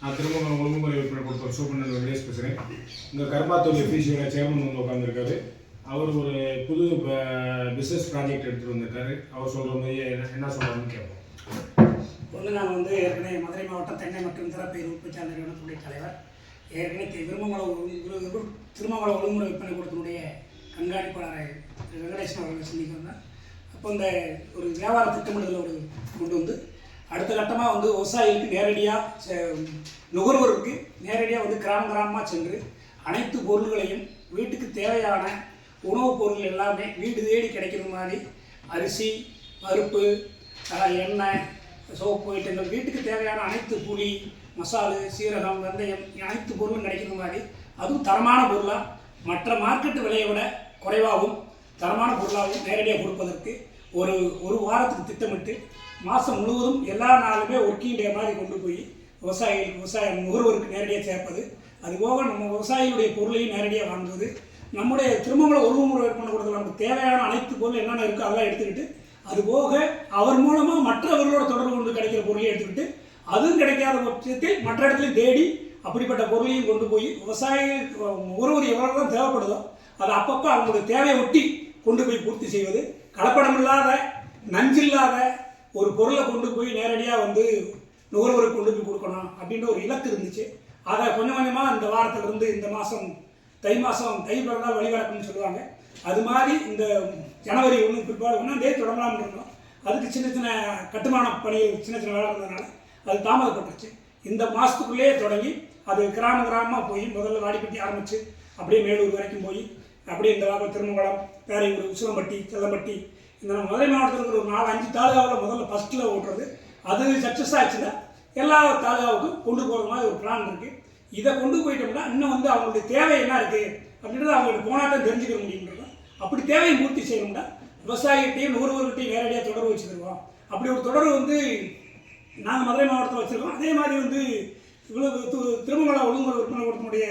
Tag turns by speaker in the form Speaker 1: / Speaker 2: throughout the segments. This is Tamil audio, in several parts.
Speaker 1: நான் திருமணம் ஒழுங்குமுறை விற்பனை கொடுத்த ஒரு சூப்பர் வெங்கடேஷ் பேசுகிறேன் இங்கே கர்மாத்தூர் எஃபிசியோட சேர்மன் வந்து உட்காந்துருக்காரு அவர் ஒரு புது பிஸ்னஸ் ப்ராஜெக்ட் எடுத்துகிட்டு வந்திருக்காரு. அவர் சொல்கிற மாதிரி என்ன- என்ன சொல்கிறாருன்னு கேட்போம்.
Speaker 2: ஒன்று நான் வந்து ஏற்கனவே மதுரை மாவட்டம் தென்னை மற்றும் திறப்பயிர் உற்பத்தியாளர் நிறுவனத்துடைய தலைவர். ஏற்கனவே திருமங்கலம் திருமங்கலம் ஒழுங்குமுறை விற்பனை கொடுத்தனுடைய கண்காணிப்பாளர் திரு வெங்கடேசன் அவர்களை சந்திக்க அப்போ இந்த ஒரு வியாபார திட்டமிடுதல் ஒரு கொண்டு வந்து அடுத்த கட்டமாக வந்து விவசாயிகளுக்கு நேரடியாக நுகர்வோருக்கு நேரடியாக வந்து கிராம கிராமமாக சென்று அனைத்து பொருள்களையும் வீட்டுக்கு தேவையான உணவுப் பொருள் எல்லாமே வீடு தேடி கிடைக்கிற மாதிரி அரிசி பருப்பு எண்ணெய் சோப்பு ஐட்டங்கள் வீட்டுக்கு தேவையான அனைத்து புளி மசாலு சீரகம் வெந்தயம் அனைத்து பொருளும் கிடைக்கிற மாதிரி அதுவும் தரமான பொருளாக மற்ற மார்க்கெட்டு விலையை விட குறைவாகவும் தரமான பொருளாகவும் நேரடியாக கொடுப்பதற்கு ஒரு ஒரு வாரத்துக்கு திட்டமிட்டு மாதம் முழுவதும் எல்லா நாளுமே ஒர்க்கிங் டே மாதிரி கொண்டு போய் விவசாயிகளுக்கு விவசாய நுகர்வோருக்கு நேரடியாக சேர்ப்பது. அதுபோக நம்ம விவசாயிகளுடைய பொருளையும் நேரடியாக வாங்குவது. நம்முடைய திருமங்கல ஒழுங்குமுறை விற்பனை கொடுத்தது நமக்கு தேவையான அனைத்து பொருள் என்னென்ன இருக்கோ அதெல்லாம் எடுத்துக்கிட்டு அதுபோக அவர் மூலமாக மற்றவர்களோட தொடர்பு கொண்டு கிடைக்கிற பொருளையும் எடுத்துக்கிட்டு அதுவும் கிடைக்காத பட்சத்தில் மற்ற இடத்துலையும் தேடி அப்படிப்பட்ட பொருளையும் கொண்டு போய் விவசாய ஒருவர் எவ்வளோ தான் தேவைப்படுதோ அதை அப்பப்போ அவங்களுடைய தேவையை ஒட்டி கொண்டு போய் பூர்த்தி செய்வது. கலப்படம் இல்லாத நஞ்சில்லாத ஒரு பொருளை கொண்டு போய் நேரடியாக வந்து நுகர்வோருக்கு கொண்டு போய் கொடுக்கணும் அப்படின்ற ஒரு இலக்கு இருந்துச்சு. அதை கொஞ்சம் கொஞ்சமாக இந்த வாரத்திலிருந்து இந்த மாதம் தை மாதம் தை பிறந்தால் வழிவரக்குன்னு சொல்லுவாங்க. அது மாதிரி இந்த ஜனவரி ஒன்று பிற்பாடு ஒன்றாம் தேதி தொடங்கலாம்னு இருந்தோம். அதுக்கு சின்ன சின்ன கட்டுமான பணிகள் சின்ன சின்ன வேலை இருந்ததுனால அது தாமதப்பட்டுருச்சு. இந்த மாதத்துக்குள்ளேயே தொடங்கி அது கிராம கிராமமாக போய் முதல்ல வாடிப்பட்டி ஆரம்பித்து அப்படியே மேலூர் வரைக்கும் போய் அப்படியே இந்த வாரம் திருமங்கலம் பேரையூர் உசிலம்பட்டி செல்லம்பட்டி இந்த நம்ம மதுரை மாவட்டத்தில் இருக்கிற ஒரு நாலு அஞ்சு தாலுகாவில் முதல்ல ஃபஸ்ட்டில் ஓட்டுறது. அது சக்ஸஸ் ஆச்சுன்னா எல்லா தாலுகாவுக்கும் கொண்டு போகிற மாதிரி ஒரு பிளான் இருக்குது இதை கொண்டு போயிட்டோம்னா இன்னும் வந்து அவங்களுடைய தேவை என்ன இருக்குது அப்படின்றத அவங்களுக்கு போனால் தான் தெரிஞ்சுக்க முடியுங்கிறது அப்படி தேவையை பூர்த்தி செய்யணும்னா விவசாயிகிட்டையும் நுகர்வோர்கிட்டையும் நேரடியாக தொடர்பு வச்சுருக்கோம் அப்படி ஒரு தொடர்பு வந்து நாங்கள் மதுரை மாவட்டத்தில் வச்சுருக்கோம். அதே மாதிரி வந்து இவ்வளவு து- ஒழுங்குமுறை விற்பனை கூடத்தினுடைய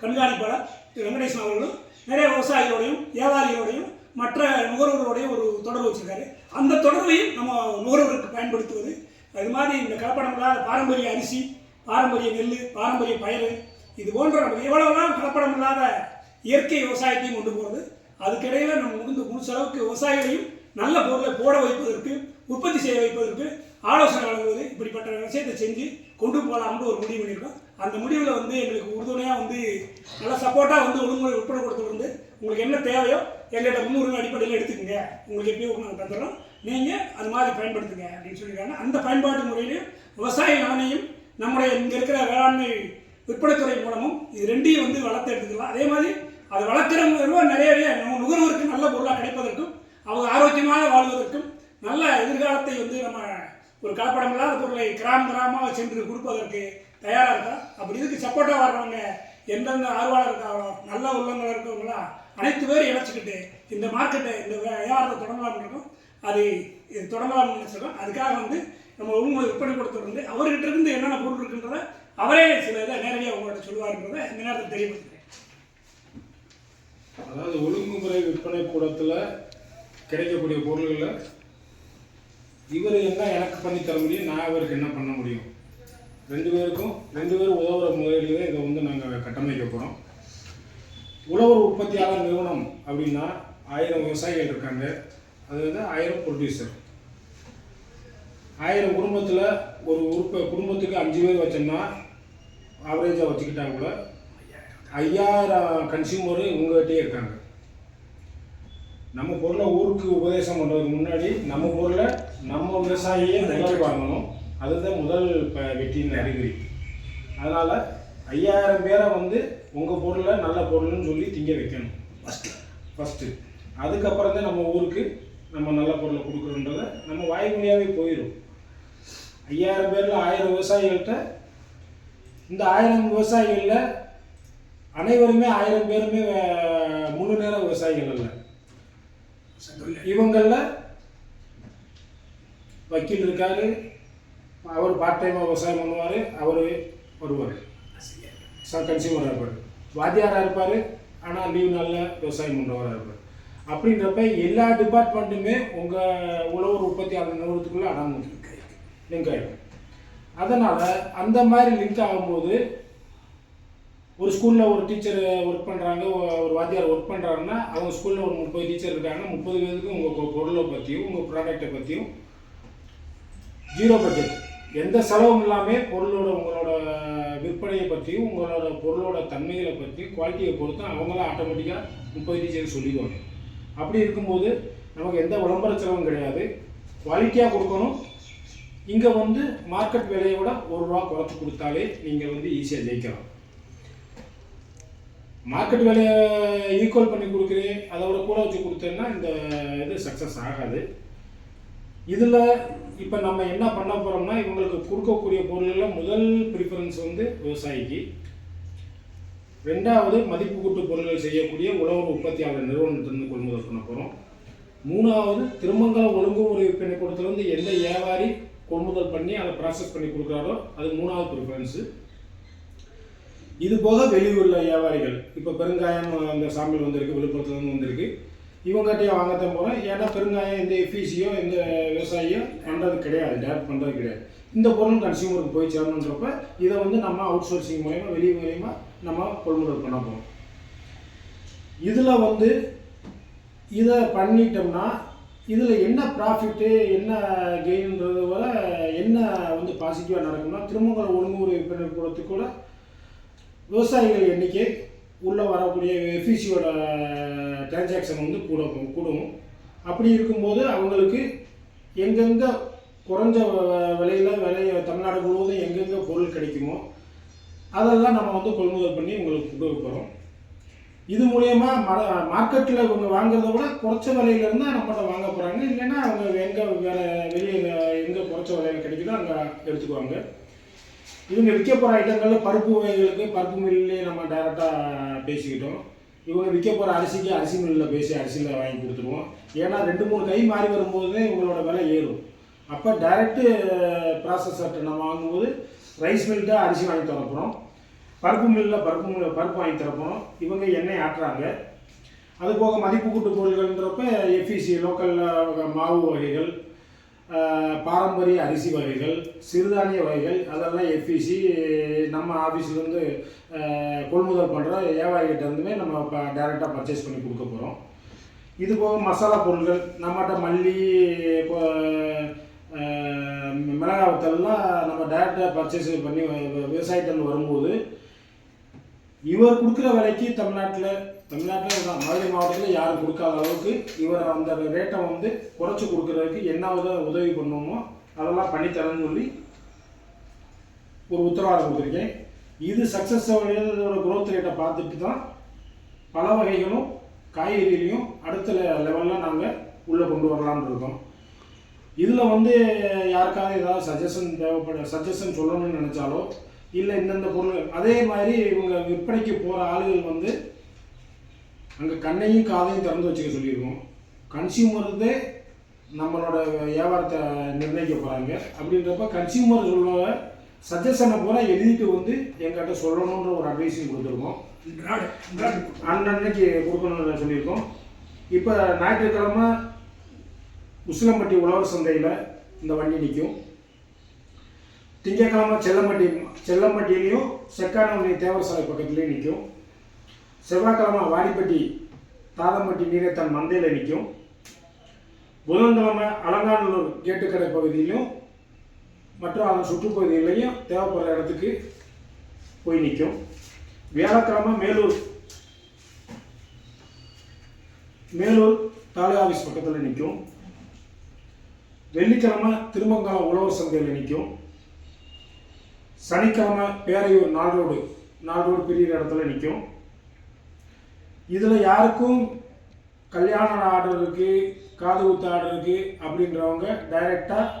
Speaker 2: கண்காணிப்பாளர் திரு வெங்கடேசன் அவர்களும் நிறைய விவசாயிகளோடையும் வியாபாரிகளோடையும் மற்ற நுகர்வோருடைய ஒரு தொடர்பு வச்சுருக்காரு. அந்த தொடர்பையும் நம்ம நுகர்வோருக்கு பயன்படுத்துவது. அது மாதிரி இந்த கலப்படம் பாரம்பரிய அரிசி பாரம்பரிய நெல் பாரம்பரிய பயிர் இது போன்ற நம்ம எவ்வளவுதான் கலப்படம் இல்லாத இயற்கை விவசாயத்தையும் கொண்டு போகிறது அதுக்கிடையில் நம்ம முடிந்த முடிச்ச அளவுக்கு விவசாயிகளையும் நல்ல பொருளை போட வைப்பதற்கு உற்பத்தி செய்ய வைப்பதற்கு ஆலோசனை வழங்குவது இப்படிப்பட்ட விஷயத்தை செஞ்சு கொண்டு போகலாம்னு ஒரு முடிவு பண்ணியிருக்கோம். அந்த முடிவில் வந்து எங்களுக்கு உறுதுணையாக வந்து நல்லா சப்போர்ட்டாக வந்து ஒழுங்குமுறை உட்பட கொடுத்து வந்து உங்களுக்கு என்ன தேவையோ எங்கள்கிட்ட முன்னுரிமை அடிப்படையில் எடுத்துக்கங்க. உங்களுக்கு எப்பயும் நாங்கள் தந்துடுறோம். நீங்கள் அது மாதிரி பயன்படுத்துங்க அப்படின்னு சொல்லியிருக்காங்க. அந்த பயன்பாட்டு முறையிலையும் விவசாய நலனையும் நம்முடைய இங்கே இருக்கிற வேளாண்மை விற்பனைத்துறை மூலமும் இது ரெண்டையும் வந்து வளர்த்து எடுத்துக்கலாம். அதே மாதிரி அதை வளர்க்குறவங்க நிறைய நம்ம நுகர்வோருக்கு நல்ல பொருளாக கிடைப்பதற்கும் அவங்க ஆரோக்கியமாக வாழ்வதற்கும் நல்ல எதிர்காலத்தை வந்து நம்ம ஒரு கலப்படம் இல்லாத பொருளை கிராம கிராமமாக சென்று கொடுப்பதற்கு தயாராக இருக்கா? அப்படி இதுக்கு சப்போர்ட்டாக வர்றவங்க எந்தெந்த ஆர்வலர் இருக்காங்களோ நல்ல உள்ளங்கள் இருக்கவங்களா? அனைத்து பேரும் இணைச்சிக்கிட்டு இந்த மார்க்கெட்டை இந்த வியாபாரத்தை தொடங்கலாம்னு இருக்கோம். அது இது தொடங்கலாம்னு நினச்சிருக்கோம் அதுக்காக வந்து நம்ம உண்மை விற்பனை கொடுத்தது வந்து அவர்கிட்ட இருந்து என்னென்ன பொருள் இருக்குன்றத அவரே சில இதை நேரடியாக உங்கள்கிட்ட சொல்லுவாருன்றதை இந்த நேரத்தில் தெரியப்படுத்துகிறேன்
Speaker 1: அதாவது ஒழுங்குமுறை விற்பனை கூடத்தில் கிடைக்கக்கூடிய பொருள்களை இவர் என்ன எனக்கு பண்ணி தர முடியும் நான் இவருக்கு என்ன பண்ண முடியும்? ரெண்டு பேருக்கும் ரெண்டு பேரும் உதவுற முறையில் இதை வந்து நாங்கள் கட்டமைக்க போகிறோம் உழவர் உற்பத்தியாளர் நிறுவனம் அப்படின்னா ஆயிரம் விவசாயிகள் இருக்காங்க. அது வந்து ஆயிரம் ப்ரொடியூசர் ஆயிரம் குடும்பத்தில் ஒரு உறுப்ப குடும்பத்துக்கு அஞ்சு பேர் வச்சோம்னா ஆவரேஜாக வச்சுக்கிட்டா கூட ஐயாயிரம் கன்சியூமரு உங்கள்கிட்டயே இருக்காங்க. நம்ம பொருளை ஊருக்கு உபதேசம் பண்ணுறதுக்கு முன்னாடி நம்ம பொருளை நம்ம விவசாயியே முதல் வாங்கணும். அதுதான் முதல் வெற்றியின் அறிகுறி. அதனால் ஐயாயிரம் பேரை வந்து உங்கள் பொருளை நல்ல பொருள்னு சொல்லி திங்க வைக்கணும்.
Speaker 2: ஃபஸ்ட்டு
Speaker 1: ஃபஸ்ட்டு அதுக்கப்புறம் தான் நம்ம ஊருக்கு நம்ம நல்ல பொருளை கொடுக்குறோன்றத நம்ம வாய்மொழியாகவே போயிடும் ஐயாயிரம் பேரில் ஆயிரம் விவசாயிகள்கிட்ட இந்த ஆயிரம் விவசாயிகளில் அனைவருமே ஆயிரம் பேருமே முழு நேர விவசாயிகள் அல்ல. இவங்களில் வக்கீல் இருக்காரு அவர் பார்ட் டைமாக விவசாயம் பண்ணுவார் அவர் வருவார். கன்சியூமராக இருப்பார். வாத்தியாராக இருப்பார் ஆனால் லீவ் நாளில் விவசாயம் பண்ணுறவராக இருப்பார். அப்படின்றப்ப எல்லா டிபார்ட்மெண்ட்டுமே உங்கள் உழவர் உற்பத்தியாளர் நிறுவனத்துக்குள்ளே அடங்கும். லிங்க் ஆகிடும் அதனால் அந்த மாதிரி லிங்க் ஆகும்போது ஒரு ஸ்கூலில் ஒரு டீச்சர் ஒர்க் பண்ணுறாங்க ஒரு வாத்தியார் ஒர்க் பண்ணுறாங்கன்னா அவங்க ஸ்கூலில் ஒரு முப்பது டீச்சர் இருக்காங்க முப்பது பேருக்கு உங்கள் பொருளை பற்றியும் உங்கள் ப்ராடக்டை பற்றியும் ஜீரோ பட்ஜெட் எந்த செலவும் இல்லாமல் பொருளோட உங்களோட விற்பனையை பற்றியும் உங்களோட பொருளோட தன்மைகளை பற்றியும் குவாலிட்டியை பொறுத்து அவங்களாம் ஆட்டோமேட்டிக்காக முப்பது டீச்சர் சொல்லிடுவாங்க. அப்படி இருக்கும்போது நமக்கு எந்த விளம்பர செலவும் கிடையாது. குவாலிட்டியாக கொடுக்கணும். இங்கே வந்து மார்க்கெட் விலையை விட ஒரு ரூபா குறைச்சி கொடுத்தாலே நீங்கள் வந்து ஈஸியாக ஜெயிக்கலாம். மார்க்கெட் விலையை ஈக்குவல் பண்ணி கொடுக்குறேன். அதை விட கூட வச்சு கொடுத்தேன்னா இந்த இது சக்ஸஸ் ஆகாது. இதில் இப்போ நம்ம என்ன பண்ண போகிறோம்னா இவங்களுக்கு கொடுக்கக்கூடிய பொருளில் முதல் ப்ரிஃபரன்ஸ் வந்து விவசாயிக்கு. ரெண்டாவது மதிப்பு கூட்டு பொருள்கள் செய்யக்கூடிய உழவர் உற்பத்தியாளர் நிறுவனத்திலிருந்து கொள்முதல் பண்ண போகிறோம் மூணாவது திருமங்கலம் ஒழுங்குமுறை விற்பனை எந்த வியாபாரி கொள்முதல் பண்ணி அதை ப்ராசஸ் பண்ணி கொடுக்குறாரோ அது மூணாவது ப்ரிஃபரன்ஸு இது போக வெளியூரில் வியாபாரிகள் இப்போ பெருங்காயம் அந்த சாமியில் வந்திருக்கு விழுப்புரத்துலேருந்து வந்திருக்கு. இவங்ககிட்டயே வாங்கத்தான் போகிறோம் ஏன்னா பெருங்காயம் இந்த எஃபிசியோ இந்த விவசாயியோ பண்ணுறது கிடையாது டேரக்ட் பண்ணுறது கிடையாது. இந்த பொருள் கன்சியூமருக்கு போய் சேரணுன்றப்ப இதை வந்து நம்ம அவுட் சோர்சிங் மூலயமா வெளி மூலயமா நம்ம கொள்முதல் பண்ண போகிறோம் இதில் வந்து இதை பண்ணிட்டோம்னா இதில் என்ன ப்ராஃபிட்டு என்ன கெயின்ன்றது வர என்ன வந்து பாசிட்டிவாக நடக்கும்னா திருமங்கலம் ஒழுங்குமுறை விற்பனை கூடத்துக்கு கூட விவசாயிகள் எண்ணிக்கை உள்ளே வரக்கூடிய எஃபிசியோட டிரான்சாக்ஷன் வந்து கூட கூடும். அப்படி இருக்கும்போது அவங்களுக்கு எங்கெங்கே குறைஞ்ச விலையில் விலையில விலைய தமிழ்நாடு முழுவதும் எங்கெங்கே பொருள் கிடைக்குமோ அதெல்லாம் நம்ம வந்து கொள்முதல் பண்ணி உங்களுக்கு கொடுக்க போகிறோம் இது மூலயமா மர மார்க்கெட்டில் இவங்க வாங்குறத விட குறைச்ச விலையில இருந்தால் நம்மகிட்ட வாங்க போகிறாங்க இல்லைன்னா அவங்க எங்கே வேறு வெளியே எங்கே குறைச்ச விலையில் கிடைக்குதோ அங்கே எடுத்துக்குவாங்க. இவங்க விற்க போகிற ஐட்டங்களில் பருப்பு வகைகளுக்கு பருப்பு மில்லே நம்ம டைரெக்டாக பேசிக்கிட்டோம். இவங்க விற்க போகிற அரிசிக்கு அரிசி மில்லில் பேசி அரிசியில் வாங்கி கொடுத்துருவோம். ஏன்னா ரெண்டு மூணு கை மாறி வரும்போது இவங்களோட விலை ஏறும். அப்போ டைரெக்டு ப்ராசஸர்கிட்ட நம்ம வாங்கும்போது ரைஸ் மில்கிட்ட அரிசி வாங்கி தரப்போகிறோம் பருப்பு மில்லில் பருப்பு மில்ல பருப்பு வாங்கி தரப்போகிறோம் இவங்க எண்ணெய் ஆட்டுறாங்க. அது போக மதிப்பு கூட்டு பொருள்கள்ன்றப்ப எஃப்இசி லோக்கலில் மாவு வகைகள் பாரம்பரிய அரிசி வகைகள் சிறுதானிய வகைகள் அதெல்லாம் எஃப்இசி நம்ம ஆஃபீஸ்லேருந்து கொள்முதல் பண்ணுற வியாபாரிகிட்ட நம்ம இப்போ டைரெக்டாக பர்ச்சேஸ் பண்ணி கொடுக்க போகிறோம் இது போக மசாலா பொருட்கள் நம்மகிட்ட மல்லி இப்போ, வத்தல்லாம் நம்ம டேரெக்டாக பர்ச்சேஸ் பண்ணி வ- விவசாயத்தில் வரும்போது இவர் கொடுக்குற விலைக்கு தமிழ்நாட்டில் தமிழ்நாட்டில் மதுரை மாவட்டத்தில் யாரும் கொடுக்காத அளவுக்கு இவர் அந்த ரேட்டை வந்து குறைச்சி கொடுக்குறதுக்கு என்ன உதவி உதவி பண்ணுமோ அதெல்லாம் பண்ணித்தரேன்னு சொல்லி ஒரு உத்தரவாதம் கொடுத்துருக்கேன். இது சக்ஸஸ் இதோட குரோத் ரேட்டை பார்த்துட்டு தான் பல வகைகளும் காய்கறிகளையும் அடுத்த லெவலில் நாங்கள் உள்ளே கொண்டு வரலாம்னு இருக்கோம். இதில் வந்து யாருக்காவது ஏதாவது சஜஷன் தேவைப்பட சஜஷன் சொல்லணும்னு நினச்சாலோ இல்லை இந்தந்த பொருள் அதே மாதிரி இவங்க விற்பனைக்கு போகிற ஆளுகள் வந்து அங்கே கண்ணையும் காதையும் திறந்து வச்சுக்க சொல்லியிருக்கோம். கன்சியூமர்தே நம்மளோட வியாபாரத்தை நிர்ணயிக்க போகிறாங்க அப்படின்றப்ப கன்சியூமர் சொல்ல சஜஷனை பூரா எழுதிட்டு வந்து எங்கிட்ட சொல்லணுன்ற ஒரு அட்வைஸையும் கொடுத்துருக்கோம். அன்னன்னைக்கு கொடுக்கணும்னு சொல்லியிருக்கோம். இப்போ ஞாயிற்றுக்கிழமை உசிலம்பட்டி உழவர் சந்தையில் இந்த வண்டி நிற்கும் திங்கக்கிழமை செல்லம்பட்டி செல்லம்பட்டியிலையும் செக்கானவண்டி தேவர் சாலை பக்கத்துலேயும் நிற்கும் செவ்வாய்க்கிழமை வாடிப்பட்டி தாதம்பட்டி நீரத்தான் மந்தையில் நிற்கும். புதன்கிழமை அலங்காநல்லூர் கேட்டுக்கடை பகுதியிலும் மற்றும் அதன் சுற்றுப்பகுதிகளையும் தேவைப்படுற இடத்துக்கு போய் நிற்கும். வியாழக்கிழமை மேலூர் மேலூர் தாலுகா ஆஃபீஸ் பக்கத்தில் நிற்கும். வெள்ளிக்கிழமை திருமங்கலம் உழவர் சந்தையில் நிற்கும். சனிக்கிழமை பேரையூர் நாள் ரோடு நாள் ரோடு பிரியிற இடத்துல நிற்கும். இதில் யாருக்கும் கல்யாண ஆர்டர் இருக்குது காது குத்து ஆர்டர் இருக்குது அப்படின்றவங்க டைரெக்டாக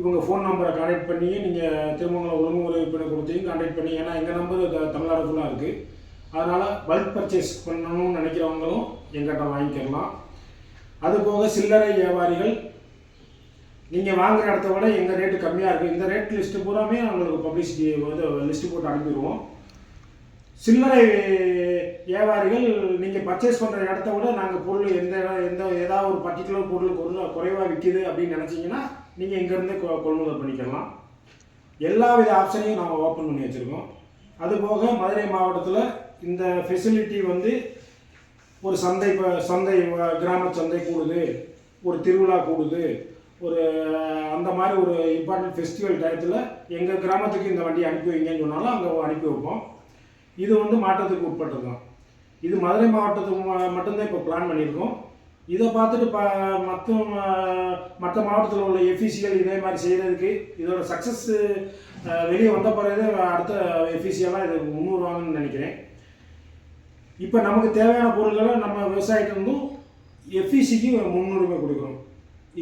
Speaker 1: இவங்க ஃபோன் நம்பரை கான்டாக்ட் பண்ணி நீங்கள் திருமங்கலம் ஒழுங்குமுறை விற்பனை கொடுத்தையும் கான்டாக்ட் பண்ணி ஏன்னா எங்கள் நம்பர் தமிழ்நாடு ஃபுல்லாக இருக்குது அதனால் பல்க் பர்ச்சேஸ் பண்ணணும்னு நினைக்கிறவங்களும் எங்கிட்ட வாங்கிக்கலாம். அதுபோக சில்லறை வியாபாரிகள் நீங்கள் வாங்குகிற இடத்த விட எங்கள் ரேட்டு கம்மியாக இருக்குது இந்த ரேட் லிஸ்ட்டு பூராமே உங்களுக்கு பப்ளிசிட்டி வந்து லிஸ்ட்டு போட்டு அனுப்பிடுவோம். சில்லறை வியாபாரிகள் நீங்கள் பர்ச்சேஸ் பண்ணுற இடத்த விட நாங்கள் பொருள் எந்த இடம் எந்த ஏதாவது ஒரு பர்டிகுலர் பொருள் பொருள் குறைவாக விற்கிது அப்படின்னு நினச்சிங்கன்னா நீங்கள் இங்கேருந்தே கொ கொள்முதல் பண்ணிக்கலாம். எல்லா வித ஆப்ஷனையும் நாங்கள் ஓப்பன் பண்ணி வச்சுருக்கோம். அதுபோக மதுரை மாவட்டத்தில் இந்த ஃபெசிலிட்டி வந்து ஒரு சந்தை சந்தை கிராம சந்தை கூடுது ஒரு திருவிழா கூடுது ஒரு அந்த மாதிரி ஒரு இம்பார்ட்டன்ட் ஃபெஸ்டிவல் டயத்தில் எங்கள் கிராமத்துக்கு இந்த வண்டி அனுப்பி வைங்கன்னு சொன்னாலும் அங்கே அனுப்பி வைப்போம். இது வந்து மாற்றத்துக்கு உட்பட்டது தான் இது மதுரை மாவட்டத்துக்கு மட்டும்தான் இப்போ பிளான் பண்ணியிருக்கோம். இதை பார்த்துட்டு ப மற்ற மற்ற மாவட்டத்தில் உள்ள எஃபிசிகள் இதே மாதிரி செய்கிறதுக்கு இதோட சக்ஸஸ் வெளியே வந்த பிறகு அடுத்த எஃபிசியெல்லாம் இது முன்னுருவாங்கன்னு நினைக்கிறேன். இப்போ நமக்கு தேவையான பொருட்களை நம்ம விவசாயிட்டிருந்தும் எஃபிசிக்கு முன்னுரிமை கொடுக்குறோம்.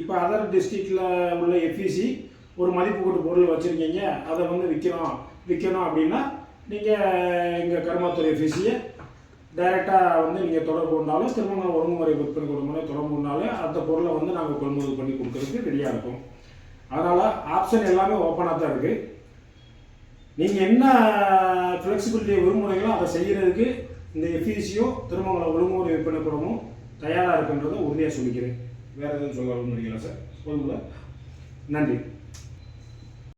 Speaker 1: இப்போ அதர் டிஸ்ட்ரிக்டில் உள்ள எஃபிசி ஒரு மதிப்பு கூட்டு பொருள் வச்சுருக்கீங்க அதை வந்து விற்கிறோம் விற்கணும் அப்படின்னா நீங்கள் எங்கள் கருமாத்துறை எஃபிசியை டைரெக்டாக வந்து நீங்கள் தொடர்பு கொண்டாலும் திருமணம் ஒழுங்குமுறை விற்பனை கொடுமுறை தொடர்பு கொண்டாலே அந்த பொருளை வந்து நாங்கள் கொள்முதல் பண்ணி கொடுக்கறதுக்கு ரெடியாக இருக்கும். அதனால் ஆப்ஷன் எல்லாமே ஓப்பனாக தான் இருக்குது நீங்கள் என்ன ஃப்ளெக்சிபிலிட்டியை விரும்புகிறீங்களோ அதை செய்கிறதுக்கு இந்த எஃபிசியோ திருமங்கலம் ஒழுங்குமுறை விற்பனை கூடமும் தயாராக இருக்குன்றதை உறுதியாக சொல்லிக்கிறேன். வேறு எதுவும் சொல்ல விரும்புகிறீங்களா சார் சொல்லுங்கள் நன்றி.